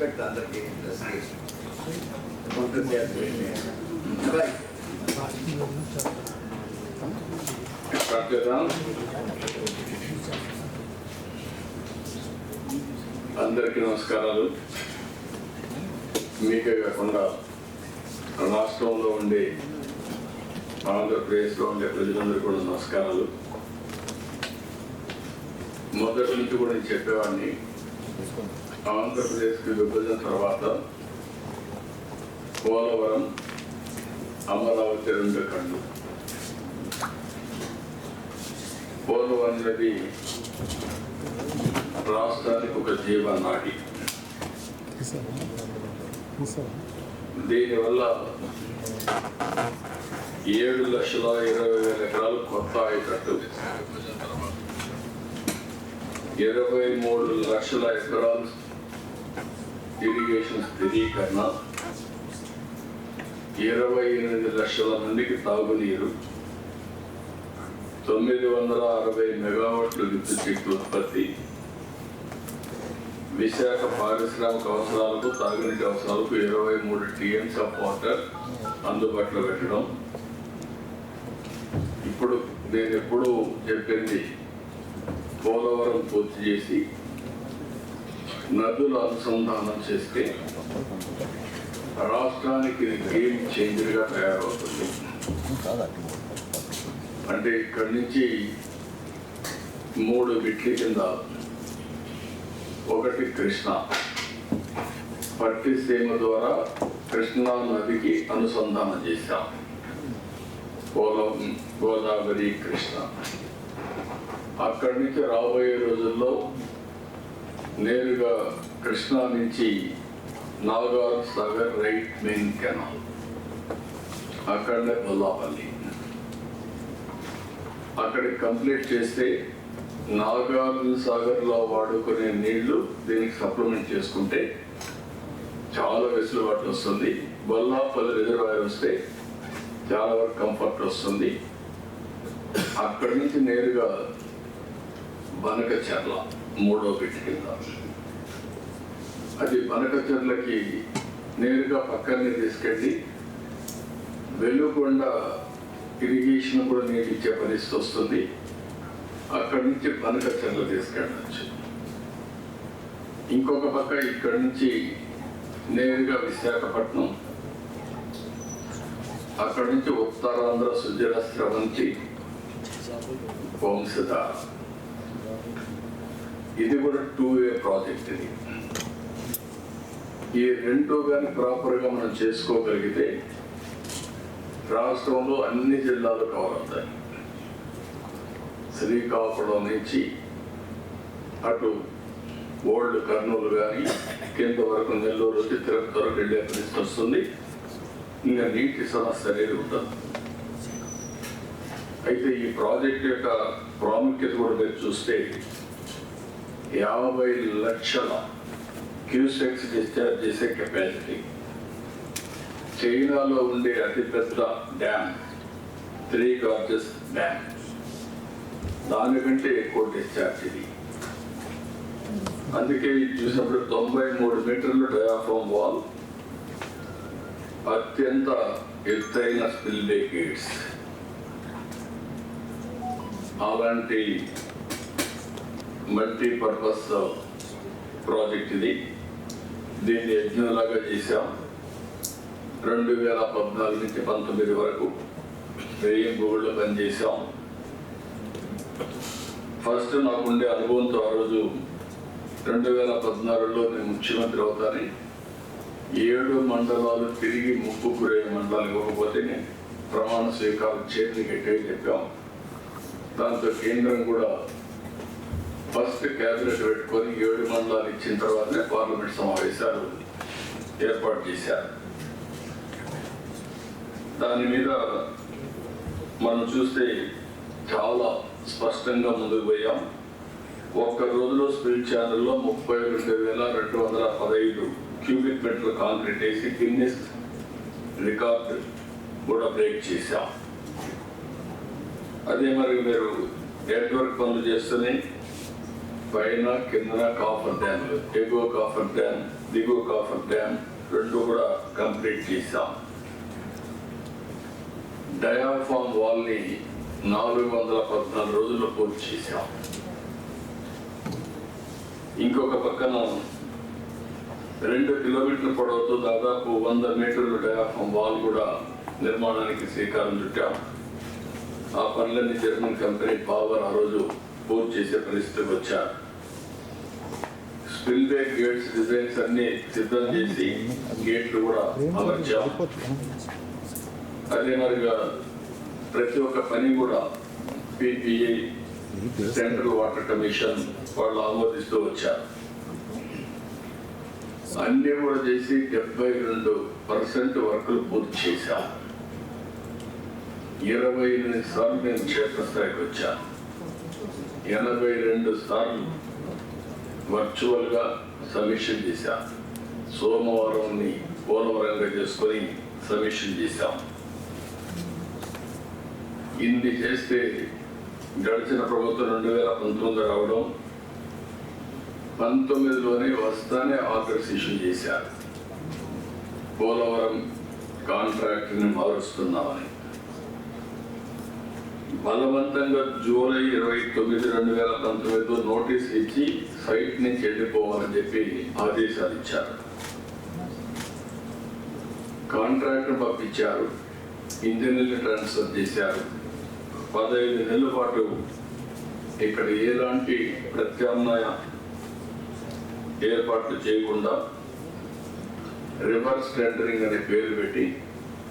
Respect అందరికి అందరికీ నమస్కారాలు. మీకే కాకుండా రాష్ట్రంలో ఉండే ఆంధ్రప్రదేశ్లో ఉండే ప్రజలందరికీ కూడా నమస్కారాలు. మొదటి నుంచి కూడా నేను చెప్పేవాడిని. ఆంధ్రప్రదేశ్కి విభజన తర్వాత పోలవరం అమరావతి రెండు కళ్ళు పోలవరం నది రాష్ట్రానికి ఒక జీవనాడి దీనివల్ల ఏడు లక్షల ఇరవై వేల ఎకరాలు కొత్త ఆయకట్టు ఇరవై మూడు లక్షల ఎకరాలు ఇరిగేషన్ స్థిరీకరణ. ఇరవై ఎనిమిది లక్షల మందికి తాగునీరు. తొమ్మిది వందల అరవై మెగావాట్లు విద్యుత్ శక్తి ఉత్పత్తి. విశాఖ పారిశ్రామిక అవసరాలకు తాగునీటి అవసరాలకు ఇరవై మూడు టీఎంస్ ఆఫ్ వాటర్ అందుబాటులో పెట్టడం. ఇప్పుడు నేను ఎప్పుడూ చెప్పింది పోలవరం పూర్తి చేసి నదులు అనుసంధానం చేస్తే రాష్ట్రానికి గేమ్ చేంజర్గా తయారవుతుంది. అంటే ఇక్కడి నుంచి మూడు బిట్ల కింద ఒకటి కృష్ణ. పట్టి సీమ ద్వారా కృష్ణా నదికి అనుసంధానం చేశాం. పోలం గోదావరి కృష్ణ. అక్కడి నుంచి రాబోయే రోజుల్లో నేరుగా కృష్ణా నుంచి Nagarjuna Sagar right main canal. అక్కడనే బొల్లాపల్లి. అక్కడికి కంప్లీట్ చేస్తే నాగార్జున సాగర్లో వాడుకునే నీళ్ళు దీనికి సప్లిమెంట్ చేసుకుంటే చాలా వెసులుబాటు వస్తుంది. బొల్లాపల్లి రిజర్వాయర్ వస్తే చాలా వరకు కంఫర్ట్ వస్తుంది. అక్కడి నుంచి నేరుగా బనకచర్ల. మూడో పెట్టి అది అది బనకచర్లకి నేరుగా పక్కనే తీసుకెళ్ళి వెలుగొండ ఇరిగేషన్ కూడా నీరు ఇచ్చే పరిస్థితి వస్తుంది. అక్కడి నుంచి బనకచర్ల తీసుకెళ్ళచ్చు. ఇంకొక పక్క ఇక్కడి నుంచి నేరుగా విశాఖపట్నం అక్కడి నుంచి ఉత్తరాంధ్ర సుజల స్రవంతి వంశధార. ఇది కూడా టూ వే ప్రాజెక్ట్ ఇది. ఈ రెండు కానీ ప్రాపర్గా మనం చేసుకోగలిగితే రాష్ట్రంలో అన్ని జిల్లాలు కవర్ అవుతాయి. శ్రీకాకుళం నుంచి అటు ఓల్డ్ కర్నూలు కానీ కింద వరకు నెల్లూరు వచ్చి తిరుపతి వరకు వెళ్ళే పరిస్థితి వస్తుంది. ఇంకా నీటి సమస్య అనేది ఉంటుంది అయితే ఈ ప్రాజెక్ట్ యొక్క ప్రాముఖ్యత కూడా మీరు చూస్తే యాభై లక్షల క్యూసెక్స్ డిశ్చార్జ్ చేసే కెపాసిటీ చైనాలో ఉండే అతిపెద్ద డ్యామ్ త్రీ గార్జెస్ డ్యామ్. దానికంటే ఎక్కువ డిశ్చార్జ్ ఇది. అందుకే ఇది చూసినప్పుడు తొంభై మూడు మీటర్లు డయాఫామ్ వాల్ అత్యంత ఎత్తైన స్పిల్వే గేట్స్ అలాంటి మల్టీపర్పస్ ప్రాజెక్ట్ ఇది. దీన్ని యజ్ఞంలాగా చేశాం. రెండు వేల పద్నాలుగు నుంచి పంతొమ్మిది వరకు వెయ్యి గోళ్ళు పనిచేశాం. ఫస్ట్ నాకుండే అనుభవంతో ఆ రోజు రెండు వేల పద్నాలుగులో నేను ముఖ్యమంత్రి అవుతాను ఏడు మండలాలు తిరిగి ముప్పు గురయ్యే మండలాలు ఇవ్వకపోతే నేను ప్రమాణ స్వీకారం చేతిని చెప్పాం. దాంతో కేంద్రం కూడా ఫస్ట్ క్యాబినెట్ పెట్టుకొని ఏడు మండలాలు ఇచ్చిన తర్వాతనే పార్లమెంట్ సమావేశాలు ఏర్పాటు చేశారు. దాని మీద మనం చూస్తే చాలా స్పష్టంగా ముందుకు పోయాం. ఒక్క రోజులో స్పిల్ ఛానల్లో ముప్పై రెండు వేల రెండు వందల పదహైదు క్యూబిక్ మీటర్ల కాంక్రీట్ వేసి గిన్నెస్ రికార్డ్ కూడా బ్రేక్ చేశాం. అదే మరి మీరు నెట్వర్క్ పనులు చేస్తున్నాయి పైన కిందన కాఫర్ డ్యామ్ ఎగువ కాఫర్ డ్యామ్ దిగువ కాఫర్ డ్యామ్ రెండు కూడా కంప్లీట్ చేశాం. డయాఫామ్ వాల్ని నాలుగు వందల పద్నాలుగు రోజుల్లో పూర్తి చేశాం. ఇంకొక పక్కన రెండు కిలోమీటర్ల పొడవుతో దాదాపు వంద మీటర్ల డయాఫామ్ వాల్ కూడా నిర్మాణానికి శ్రీకారం చుట్టాం. ఆ పనులన్నీ జర్మన్ కంపెనీ పావర్ ఆ రోజు పూర్తి చేసే పరిస్థితికి వచ్చారు స్పిల్వే గేట్స్ డిజైన్స్ అన్ని సిద్ధం చేసి గేట్లు కూడా అమర్చాం. అదే మరిగా ప్రతి ఒక్క పని కూడా పిపిఐ సెంట్రల్ వాటర్ కమిషన్ వాళ్ళు ఆమోదిస్తూ వచ్చారు అన్ని కూడా చేసి డెబ్బై రెండు పర్సెంట్ వర్కులు పూర్తి చేశాం. ఇరవై ఎనిమిది సార్లు నేను క్షేత్రస్థాయికి వచ్చాను ఎనభై రెండు సార్లు వర్చువల్గా సమీక్ష చేశాం. సోమవారం పోలవరంగా చేసుకొని సమీక్ష చేశాం. ఇన్ని చేస్తే గడిచిన ప్రభుత్వం రెండు వేల పంతొమ్మిది రావడం పంతొమ్మిదిలోనే వస్తానే ఆర్డర్స్ ఇష్యూ చేశారు. పోలవరం కాంట్రాక్ట్ని మారుస్తున్నామని. బలవంతంగా జూలై ఇరవై తొమ్మిది రెండు వేల పంతొమ్మిదిలో నోటీస్ ఇచ్చి సైట్ నుంచి వెళ్ళిపోవాలని చెప్పి ఆదేశాలు ఇచ్చారు. కాంట్రాక్ట్ పంపించారు. ఇంజనీర్లు ట్రాన్స్ఫర్ చేశారు. పదహైదు నెలల పాటు ఇక్కడ ఎలాంటి ప్రత్యామ్నాయ ఏర్పాట్లు చేయకుండా రివర్స్ టెండరింగ్ అనే పేరు పెట్టి